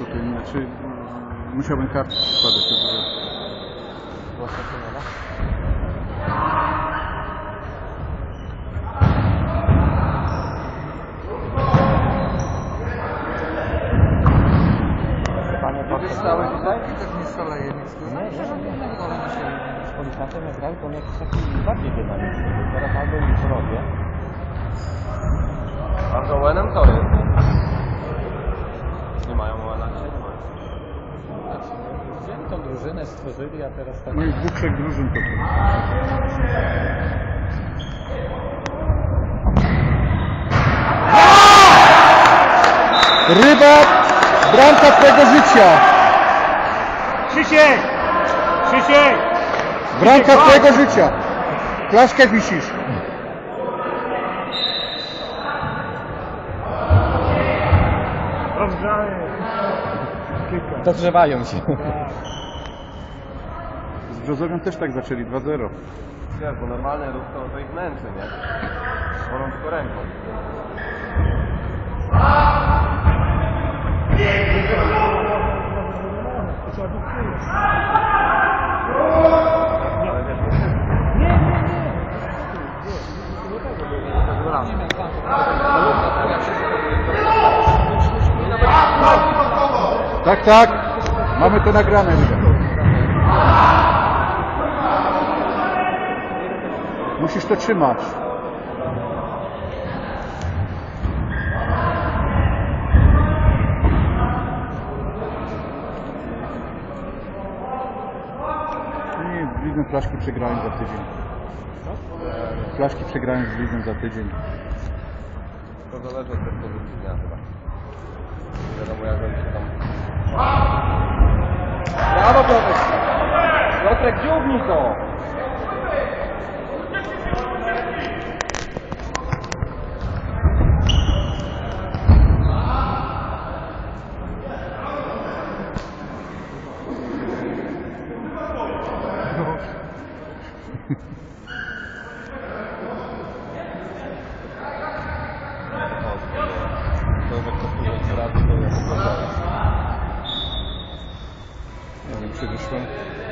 tutaj, znaczy mm, musiałbym kartę składać. żeby- tutaj, czy też nie nic tu? Nie, nie, nie. Ale dzisiaj... z policjantem jak grał, to on jakiś taki bardziej dynamiczny. Teraz albo nic robię. A z Owenem to drużynę, stworzyli, a teraz tak... No i dwóch, trzech drużyn to tu. Rybak, bramka twojego życia. Krzysiek! Krzysiek! Bramka twojego życia. Klaszkę wisisz. Rozgrzany. Dogrzewają się. Z też tak zaczęli, 2-0. Wiesz, bo normalny ruch to, to ich męczy, nie? Wolą tylko ręką. Tak, tak. Mamy to nagrane. Rybak. Musisz to trzymać. Nie, z Lidlem flaszki przegrałem za tydzień. Flaszki przegrałem z Lidlem za tydzień. to zależy od dyspozycji dnia chyba. Wiadomo jak oni się tam... Brawo Piotrek! Piotrek, dziubnij to! To jak